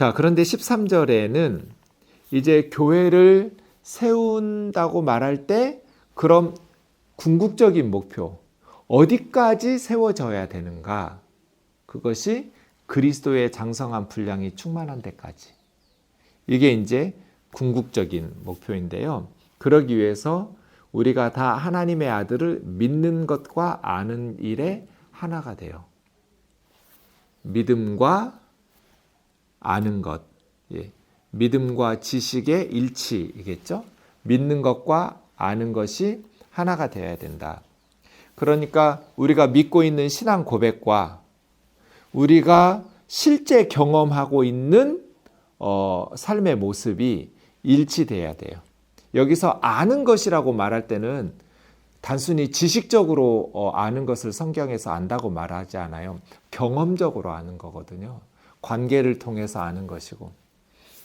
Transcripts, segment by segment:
자, 그런데 13절에는 이제 교회를 세운다고 말할 때 그럼 궁극적인 목표 어디까지 세워져야 되는가? 그것이 그리스도의 장성한 분량이 충만한 데까지. 이게 이제 궁극적인 목표인데요. 그러기 위해서 우리가 다 하나님의 아들을 믿는 것과 아는 일에 하나가 돼요. 믿음과 아는 것. 예. 믿음과 지식의 일치이겠죠? 믿는 것과 아는 것이 하나가 되어야 된다. 그러니까 우리가 믿고 있는 신앙 고백과 우리가 실제 경험하고 있는 어, 삶의 모습이 일치돼야 돼요. 여기서 아는 것이라고 말할 때는 단순히 지식적으로 어, 아는 것을 성경에서 안다고 말하지 않아요. 경험적으로 아는 거거든요. 관계를 통해서 아는 것이고.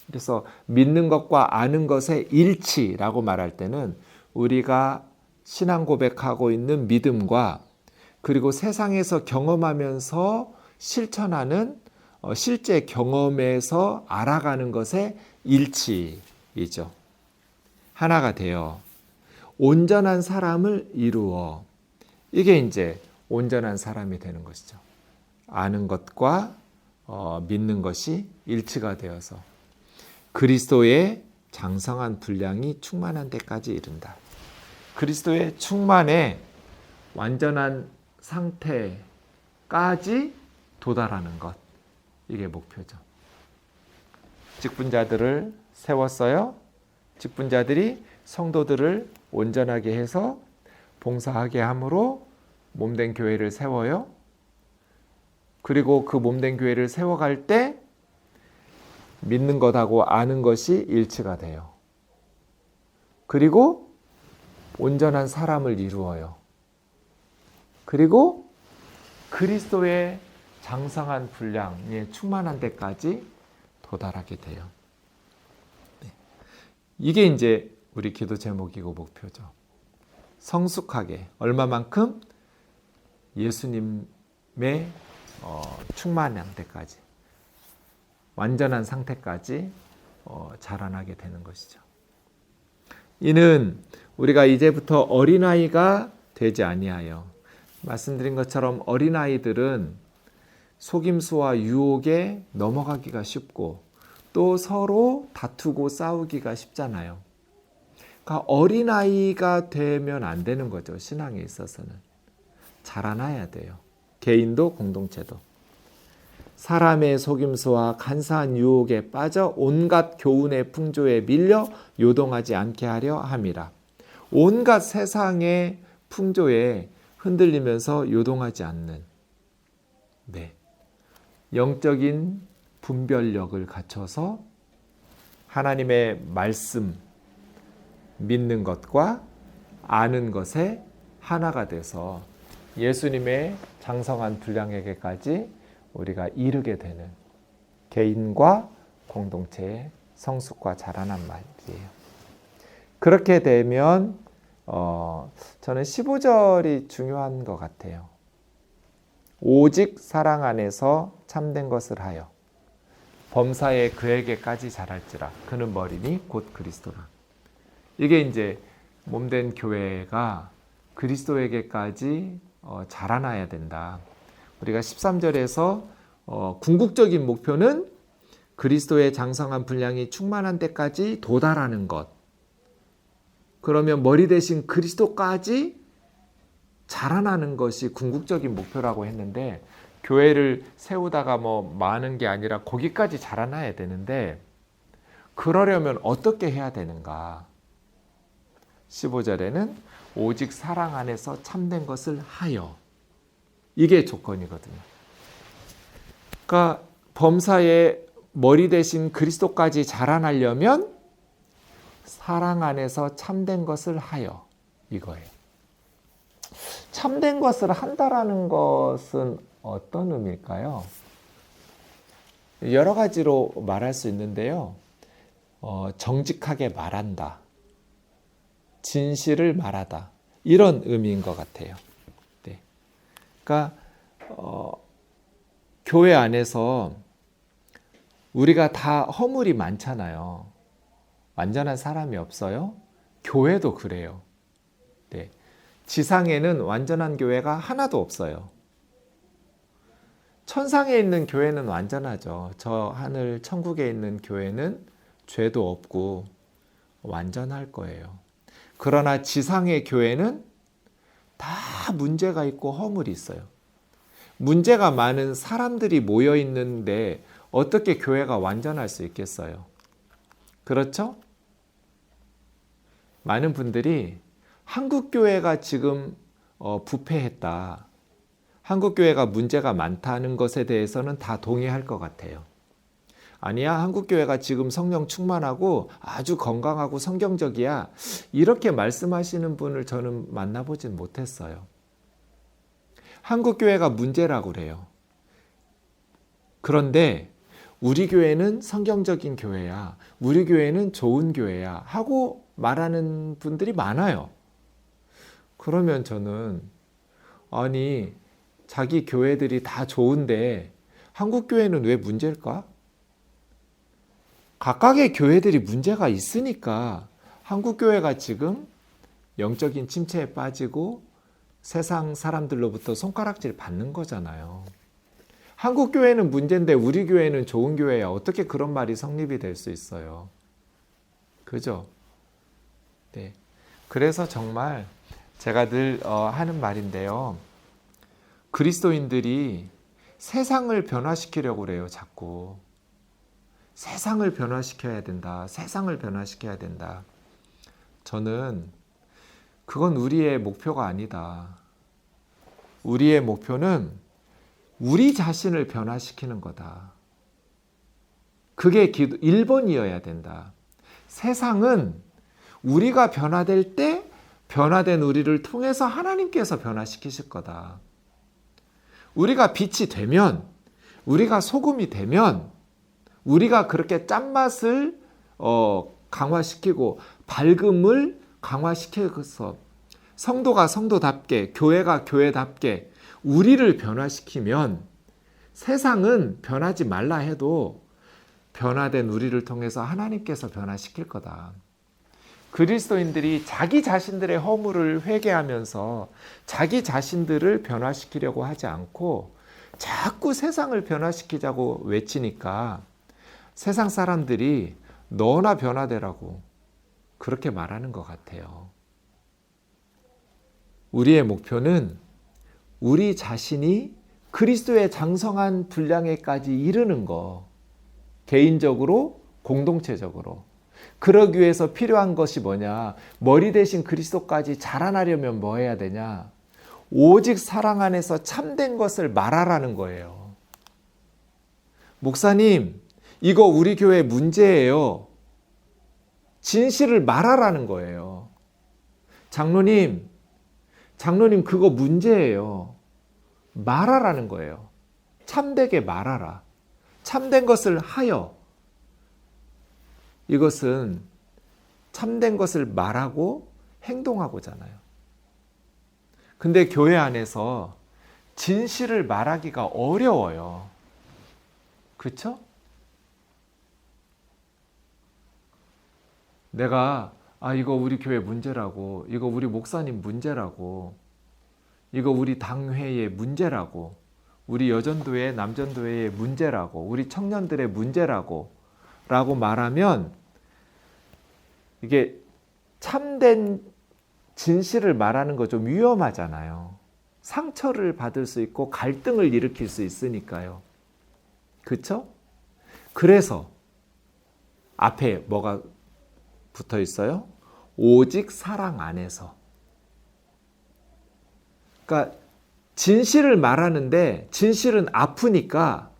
그래서 믿는 것과 아는 것의 일치라고 말할 때는 우리가 신앙 고백하고 있는 믿음과 그리고 세상에서 경험하면서 실천하는 어, 실제 경험에서 알아가는 것의 일치이죠. 하나가 되어 온전한 사람을 이루어 이게 이제 온전한 사람이 되는 것이죠. 아는 것과 어, 믿는 것이 일치가 되어서 그리스도의 장성한 분량이 충만한 데까지 이른다. 그리스도의 충만의 완전한 상태까지 도달하는 것. 이게 목표죠. 직분자들을 세웠어요. 직분자들이 성도들을 온전하게 해서 봉사하게 함으로 몸된 교회를 세워요. 그리고 그 몸된 교회를 세워갈 때 믿는 것하고 아는 것이 일치가 돼요. 그리고 온전한 사람을 이루어요. 그리고 그리스도의 장성한 분량에 충만한 데까지 도달하게 돼요. 네. 이게 이제 우리 기도 제목이고 목표죠. 성숙하게 얼마만큼 예수님의 어, 충만한 데까지 완전한 상태까지 어, 자라나게 되는 것이죠. 이는 우리가 이제부터 어린아이가 되지 아니하여 말씀드린 것처럼 어린아이들은 속임수와 유혹에 넘어가기가 쉽고 또 서로 다투고 싸우기가 쉽잖아요. 그러니까 어린아이가 되면 안 되는 거죠. 신앙에 있어서는. 자라나야 돼요. 개인도 공동체도. 사람의 속임수와 간사한 유혹에 빠져 온갖 교훈의 풍조에 밀려 요동하지 않게 하려 함이라. 온갖 세상의 풍조에 흔들리면서 요동하지 않는 네. 영적인 분별력을 갖춰서 하나님의 말씀 믿는 것과 아는 것에 하나가 돼서 예수님의 장성한 분량에게까지 우리가 이르게 되는 개인과 공동체의 성숙과 자라난 말이에요. 그렇게 되면 어, 저는 15절이 중요한 것 같아요. 오직 사랑 안에서 참된 것을 하여 범사에 그에게까지 자랄지라 그는 머리니 곧 그리스도라. 이게 이제 몸된 교회가 그리스도에게까지 어, 자라나야 된다. 우리가 13절에서 어, 궁극적인 목표는 그리스도의 장성한 분량이 충만한 때까지 도달하는 것. 그러면 머리 대신 그리스도까지 자라나는 것이 궁극적인 목표라고 했는데 교회를 세우다가 뭐 많은 게 아니라 거기까지 자라나야 되는데 그러려면 어떻게 해야 되는가? 15절에는 오직 사랑 안에서 참된 것을 하여 이게 조건이거든요. 그러니까 범사의 머리 대신 그리스도까지 자라나려면 사랑 안에서 참된 것을 하여 이거예요. 참된 것을 한다라는 것은 어떤 의미일까요? 여러 가지로 말할 수 있는데요. 어, 정직하게 말한다. 진실을 말하다. 이런 의미인 것 같아요. 네. 그러니까 어, 교회 안에서 우리가 다 허물이 많잖아요. 완전한 사람이 없어요. 교회도 그래요. 네. 지상에는 완전한 교회가 하나도 없어요. 천상에 있는 교회는 완전하죠. 저 하늘 천국에 있는 교회는 죄도 없고 완전할 거예요. 그러나 지상의 교회는 다 문제가 있고 허물이 있어요. 문제가 많은 사람들이 모여 있는데 어떻게 교회가 완전할 수 있겠어요? 그렇죠? 많은 분들이 한국 교회가 지금 어, 부패했다. 한국 교회가 문제가 많다는 것에 대해서는 다 동의할 것 같아요. 아니야, 한국 교회가 지금 성령 충만하고 아주 건강하고 성경적이야. 이렇게 말씀하시는 분을 저는 만나보진 못했어요. 한국 교회가 문제라고 그래요. 그런데 우리 교회는 성경적인 교회야. 우리 교회는 좋은 교회야. 하고 말하는 분들이 많아요. 그러면 저는 아니 자기 교회들이 다 좋은데 한국 교회는 왜 문제일까? 각각의 교회들이 문제가 있으니까 한국 교회가 지금 영적인 침체에 빠지고 세상 사람들로부터 손가락질 받는 거잖아요. 한국 교회는 문제인데 우리 교회는 좋은 교회야. 어떻게 그런 말이 성립이 될 수 있어요? 그죠? 네. 그래서 정말 제가 늘 어, 하는 말인데요. 그리스도인들이 세상을 변화시키려고 그래요, 자꾸. 세상을 변화시켜야 된다. 세상을 변화시켜야 된다. 저는 그건 우리의 목표가 아니다. 우리의 목표는 우리 자신을 변화시키는 거다. 그게 기도 1번이어야 된다. 세상은 우리가 변화될 때 변화된 우리를 통해서 하나님께서 변화시키실 거다. 우리가 빛이 되면, 우리가 소금이 되면, 우리가 그렇게 짠맛을 어, 강화시키고 밝음을 강화시켜서 성도가 성도답게, 교회가 교회답게 우리를 변화시키면 세상은 변하지 말라 해도 변화된 우리를 통해서 하나님께서 변화시킬 거다. 그리스도인들이 자기 자신들의 허물을 회개하면서 자기 자신들을 변화시키려고 하지 않고 자꾸 세상을 변화시키자고 외치니까 세상 사람들이 너나 변화되라고 그렇게 말하는 것 같아요. 우리의 목표는 우리 자신이 그리스도의 장성한 분량에까지 이르는 거. 개인적으로, 공동체적으로. 그러기 위해서 필요한 것이 뭐냐? 머리 대신 그리스도까지 자라나려면 뭐 해야 되냐? 오직 사랑 안에서 참된 것을 말하라는 거예요. 목사님, 이거 우리 교회 문제예요. 진실을 말하라는 거예요. 장로님, 장로님 그거 문제예요. 말하라는 거예요. 참되게 말하라. 참된 것을 하여. 이것은 참된 것을 말하고 행동하고잖아요. 근데 교회 안에서 진실을 말하기가 어려워요. 그렇죠? 내가 아 이거 우리 교회 문제라고 이거 우리 목사님 문제라고 이거 우리 당회의 문제라고 우리 여전도회 남전도회의 문제라고 우리 청년들의 문제라고 라고 말하면 이게 참된 진실을 말하는 거 좀 위험하잖아요. 상처를 받을 수 있고 갈등을 일으킬 수 있으니까요. 그쵸? 그래서 앞에 뭐가 붙어 있어요? 오직 사랑 안에서. 그러니까 진실을 말하는데 진실은 아프니까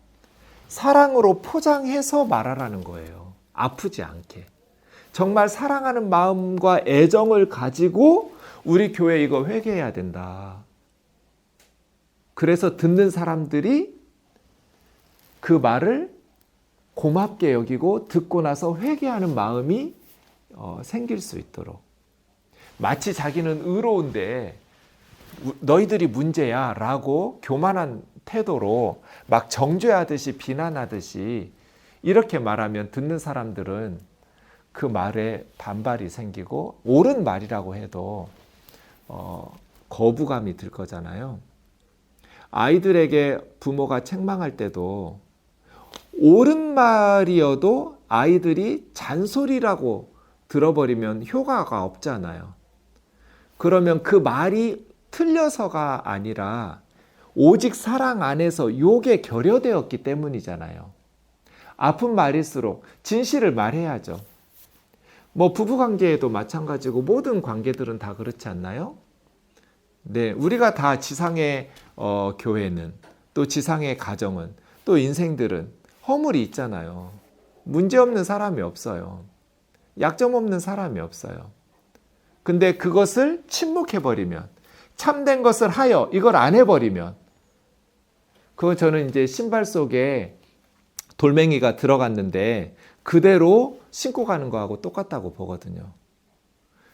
사랑으로 포장해서 말하라는 거예요. 아프지 않게. 정말 사랑하는 마음과 애정을 가지고 우리 교회 이거 회개해야 된다. 그래서 듣는 사람들이 그 말을 고맙게 여기고 듣고 나서 회개하는 마음이 어, 생길 수 있도록. 마치 자기는 의로운데 너희들이 문제야 라고 교만한 태도로 막 정죄하듯이 비난하듯이 이렇게 말하면 듣는 사람들은 그 말에 반발이 생기고 옳은 말이라고 해도 어, 거부감이 들 거잖아요. 아이들에게 부모가 책망할 때도 옳은 말이어도 아이들이 잔소리라고 들어버리면 효과가 없잖아요. 그러면 그 말이 틀려서가 아니라 오직 사랑 안에서 욕에 결여되었기 때문이잖아요. 아픈 말일수록 진실을 말해야죠. 뭐 부부 관계에도 마찬가지고 모든 관계들은 다 그렇지 않나요? 네, 우리가 다 지상의 어, 교회는 또 지상의 가정은 또 인생들은 허물이 있잖아요. 문제 없는 사람이 없어요. 약점 없는 사람이 없어요. 근데 그것을 침묵해 버리면 참된 것을 하여 이걸 안 해버리면 그거 저는 이제 신발 속에 돌멩이가 들어갔는데 그대로 신고 가는 거하고 똑같다고 보거든요.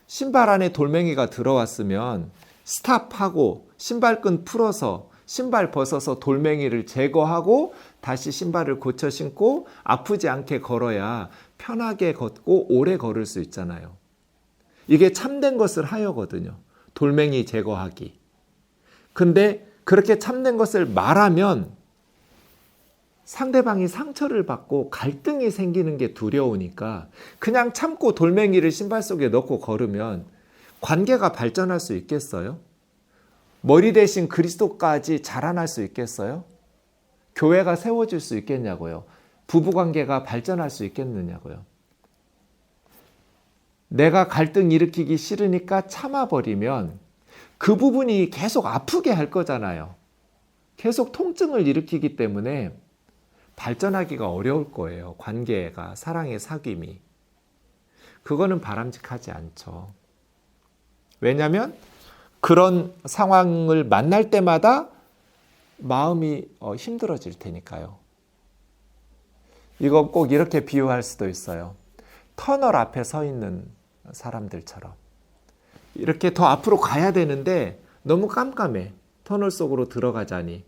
신발 안에 돌멩이가 들어왔으면 스탑하고 신발끈 풀어서 신발 벗어서 돌멩이를 제거하고 다시 신발을 고쳐 신고 아프지 않게 걸어야 편하게 걷고 오래 걸을 수 있잖아요. 이게 참된 것을 하여거든요. 돌멩이 제거하기. 근데 그렇게 참된 것을 말하면 상대방이 상처를 받고 갈등이 생기는 게 두려우니까 그냥 참고 돌멩이를 신발 속에 넣고 걸으면 관계가 발전할 수 있겠어요? 머리 대신 그리스도까지 자라날 수 있겠어요? 교회가 세워질 수 있겠냐고요? 부부 관계가 발전할 수 있겠느냐고요? 내가 갈등 일으키기 싫으니까 참아버리면 그 부분이 계속 아프게 할 거잖아요. 계속 통증을 일으키기 때문에 발전하기가 어려울 거예요. 관계가, 사랑의 사귐이. 그거는 바람직하지 않죠. 왜냐하면 그런 상황을 만날 때마다 마음이 어, 힘들어질 테니까요. 이거 꼭 이렇게 비유할 수도 있어요. 터널 앞에 서 있는 사람들처럼. 이렇게 더 앞으로 가야 되는데 너무 깜깜해. 터널 속으로 들어가자니.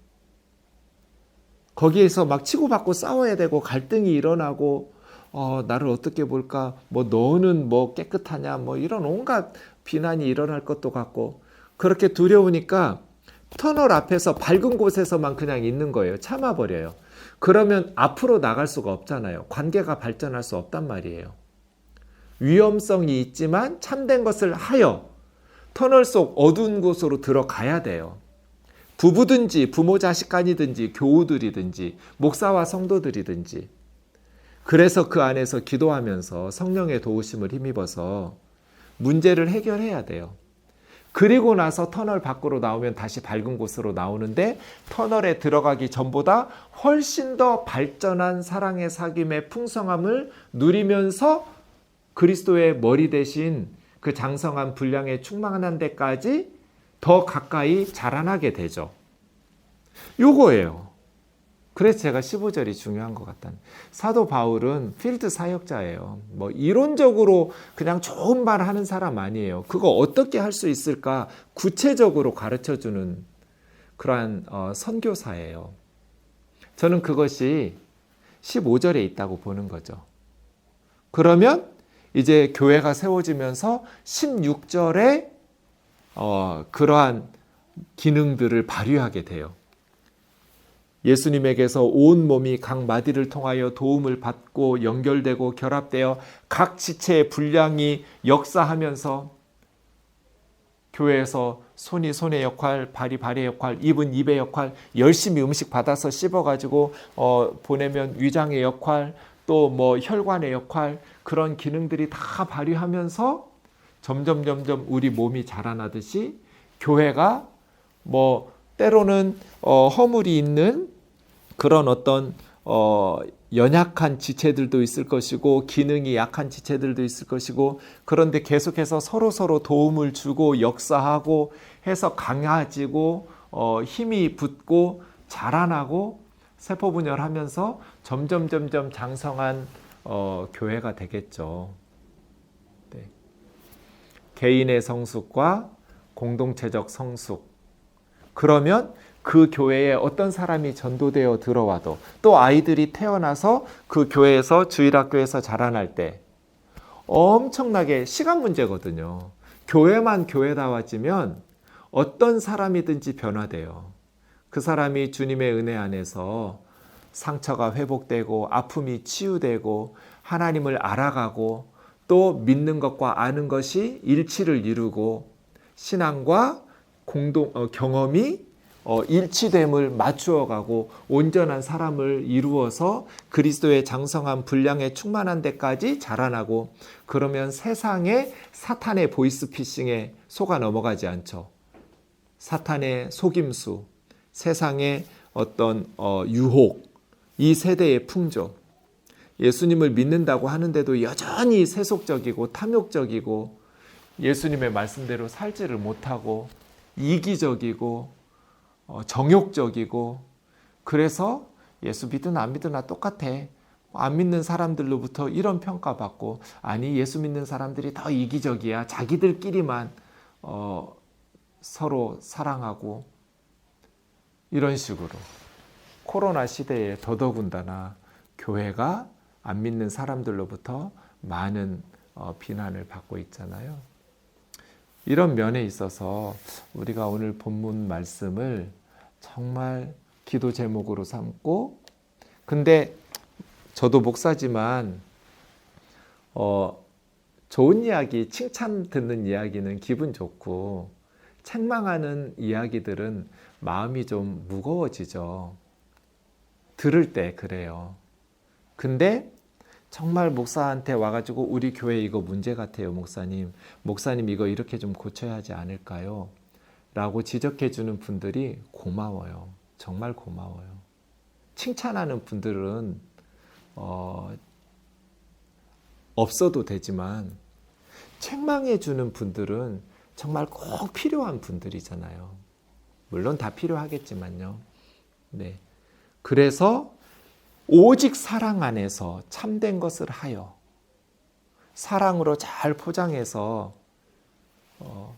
거기에서 막 치고받고 싸워야 되고 갈등이 일어나고 어, 나를 어떻게 볼까? 뭐 너는 뭐 깨끗하냐? 뭐 이런 온갖 비난이 일어날 것도 같고 그렇게 두려우니까 터널 앞에서 밝은 곳에서만 그냥 있는 거예요. 참아버려요. 그러면 앞으로 나갈 수가 없잖아요. 관계가 발전할 수 없단 말이에요. 위험성이 있지만 참된 것을 하여 터널 속 어두운 곳으로 들어가야 돼요. 부부든지 부모 자식 간이든지 교우들이든지 목사와 성도들이든지 그래서 그 안에서 기도하면서 성령의 도우심을 힘입어서 문제를 해결해야 돼요. 그리고 나서 터널 밖으로 나오면 다시 밝은 곳으로 나오는데 터널에 들어가기 전보다 훨씬 더 발전한 사랑의 사귐의 풍성함을 누리면서 그리스도의 머리 대신 그 장성한 분량에 충만한 데까지 더 가까이 자라나게 되죠. 요거예요. 그래서 제가 15절이 중요한 것 같다는. 사도 바울은 필드 사역자예요. 뭐 이론적으로 그냥 좋은 말 하는 사람 아니에요. 그거 어떻게 할 수 있을까 구체적으로 가르쳐 주는 그러한 어, 선교사예요. 저는 그것이 15절에 있다고 보는 거죠. 그러면 이제 교회가 세워지면서 16절에 어, 그러한 기능들을 발휘하게 돼요. 예수님에게서 온 몸이 각 마디를 통하여 도움을 받고 연결되고 결합되어 각 지체의 분량이 역사하면서 교회에서 손이 손의 역할, 발이 발의 역할, 입은 입의 역할, 열심히 음식 받아서 씹어가지고 어, 보내면 위장의 역할, 또 뭐 혈관의 역할 그런 기능들이 다 발휘하면서 점점 점점 우리 몸이 자라나듯이 교회가 뭐 때로는 어, 허물이 있는 그런 어떤 어, 연약한 지체들도 있을 것이고 기능이 약한 지체들도 있을 것이고 그런데 계속해서 서로 서로 도움을 주고 역사하고 해서 강해지고 어, 힘이 붙고 자라나고 세포 분열하면서 점점 점점 장성한 어, 교회가 되겠죠. 네. 개인의 성숙과 공동체적 성숙. 그러면 그 교회에 어떤 사람이 전도되어 들어와도 또 아이들이 태어나서 그 교회에서 주일학교에서 자라날 때 엄청나게 시간 문제거든요. 교회만 교회다워지면 어떤 사람이든지 변화돼요. 그 사람이 주님의 은혜 안에서 상처가 회복되고 아픔이 치유되고 하나님을 알아가고 또 믿는 것과 아는 것이 일치를 이루고 신앙과 공동 어, 경험이 어, 일치됨을 맞추어 가고 온전한 사람을 이루어서 그리스도의 장성한 분량에 충만한 데까지 자라나고 그러면 세상에 사탄의 보이스피싱에 속아 넘어가지 않죠. 사탄의 속임수, 세상의 어떤 어, 유혹, 이 세대의 풍조, 예수님을 믿는다고 하는데도 여전히 세속적이고 탐욕적이고 예수님의 말씀대로 살지를 못하고 이기적이고 어, 정욕적이고 그래서 예수 믿든 안 믿든 나 똑같아. 안 믿는 사람들로부터 이런 평가받고 아니 예수 믿는 사람들이 더 이기적이야. 자기들끼리만 어, 서로 사랑하고 이런 식으로 코로나 시대에 더더군다나 교회가 안 믿는 사람들로부터 많은 어, 비난을 받고 있잖아요. 이런 면에 있어서 우리가 오늘 본문 말씀을 정말 기도 제목으로 삼고 근데 저도 목사지만 어 좋은 이야기 칭찬 듣는 이야기는 기분 좋고 책망하는 이야기들은 마음이 좀 무거워지죠. 들을 때 그래요. 근데 정말 목사한테 와가지고 우리 교회 이거 문제 같아요, 목사님. 목사님 이거 이렇게 좀 고쳐야 하지 않을까요? 라고 지적해 주는 분들이 고마워요. 정말 고마워요. 칭찬하는 분들은 어, 없어도 되지만 책망해 주는 분들은 정말 꼭 필요한 분들이잖아요. 물론 다 필요하겠지만요. 네. 그래서 오직 사랑 안에서 참된 것을 하여 사랑으로 잘 포장해서 어,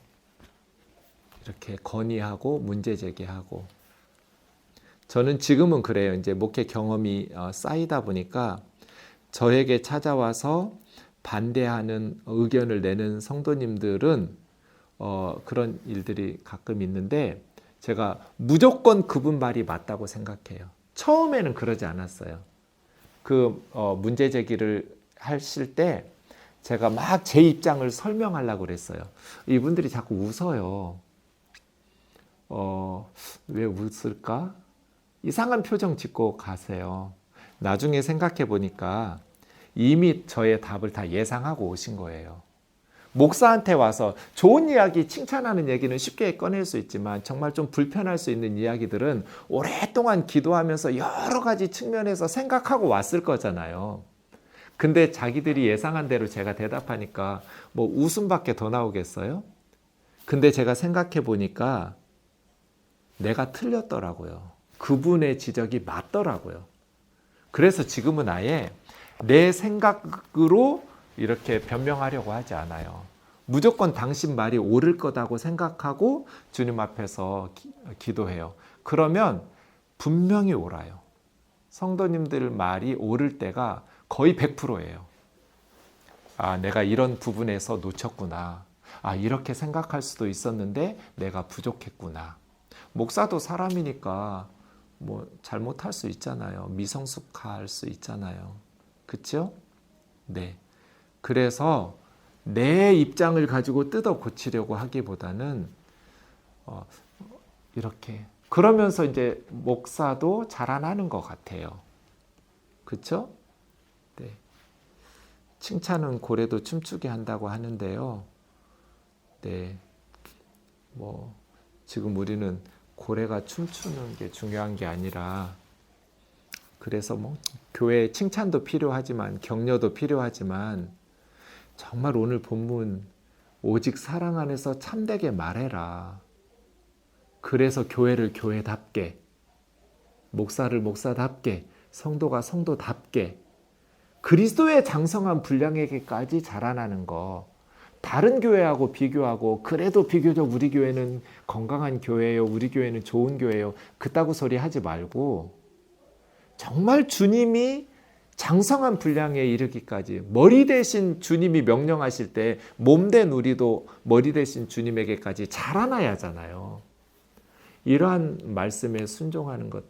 이렇게 건의하고 문제 제기하고 저는 지금은 그래요. 이제 목회 경험이 어, 쌓이다 보니까 저에게 찾아와서 반대하는 의견을 내는 성도님들은 어, 그런 일들이 가끔 있는데 제가 무조건 그분 말이 맞다고 생각해요. 처음에는 그러지 않았어요. 그 어, 문제 제기를 하실 때 제가 막 제 입장을 설명하려고 그랬어요. 이분들이 자꾸 웃어요. 어, 왜 웃을까? 이상한 표정 짓고 가세요. 나중에 생각해 보니까 이미 저의 답을 다 예상하고 오신 거예요. 목사한테 와서 좋은 이야기, 칭찬하는 얘기는 쉽게 꺼낼 수 있지만 정말 좀 불편할 수 있는 이야기들은 오랫동안 기도하면서 여러 가지 측면에서 생각하고 왔을 거잖아요. 근데 자기들이 예상한 대로 제가 대답하니까 뭐 웃음밖에 더 나오겠어요? 근데 제가 생각해 보니까 내가 틀렸더라고요. 그분의 지적이 맞더라고요. 그래서 지금은 아예 내 생각으로 이렇게 변명하려고 하지 않아요. 무조건 당신 말이 옳을 거다고 생각하고 주님 앞에서 기, 도해요 그러면 분명히 옳아요. 성도님들 말이 옳을 때가 거의 100%예요. 아, 내가 이런 부분에서 놓쳤구나. 아, 이렇게 생각할 수도 있었는데 내가 부족했구나. 목사도 사람이니까 뭐 잘못할 수 있잖아요. 미성숙할 수 있잖아요. 그렇죠? 네. 그래서 내 입장을 가지고 뜯어 고치려고 하기보다는 어, 이렇게 그러면서 이제 목사도 자라나는 것 같아요. 그렇죠? 네. 칭찬은 고래도 춤추게 한다고 하는데요. 네. 뭐 지금 우리는 고래가 춤추는 게 중요한 게 아니라 그래서 뭐 교회 칭찬도 필요하지만 격려도 필요하지만 정말 오늘 본문 오직 사랑 안에서 참되게 말해라. 그래서 교회를 교회답게, 목사를 목사답게, 성도가 성도답게, 그리스도의 장성한 분량에게까지 자라나는 거, 다른 교회하고 비교하고 그래도 비교적 우리 교회는 건강한 교회예요. 우리 교회는 좋은 교회예요. 그따구 소리 하지 말고 정말 주님이 장성한 분량에 이르기까지 머리 대신 주님이 명령하실 때 몸 된 우리도 머리 대신 주님에게까지 자라나야 하잖아요. 이러한 말씀에 순종하는 것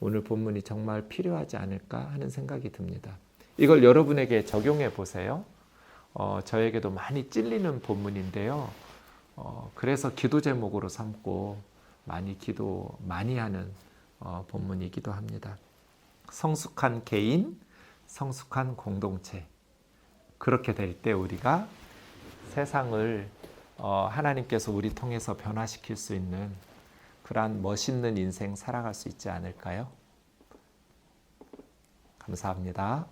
오늘 본문이 정말 필요하지 않을까 하는 생각이 듭니다. 이걸 여러분에게 적용해 보세요. 어, 저에게도 많이 찔리는 본문인데요. 어, 그래서 기도 제목으로 삼고 많이 기도 많이 하는 어, 본문이기도 합니다. 성숙한 개인, 성숙한 공동체. 그렇게 될 때 우리가 세상을 어, 하나님께서 우리 통해서 변화시킬 수 있는 그러한 멋있는 인생 살아갈 수 있지 않을까요? 감사합니다.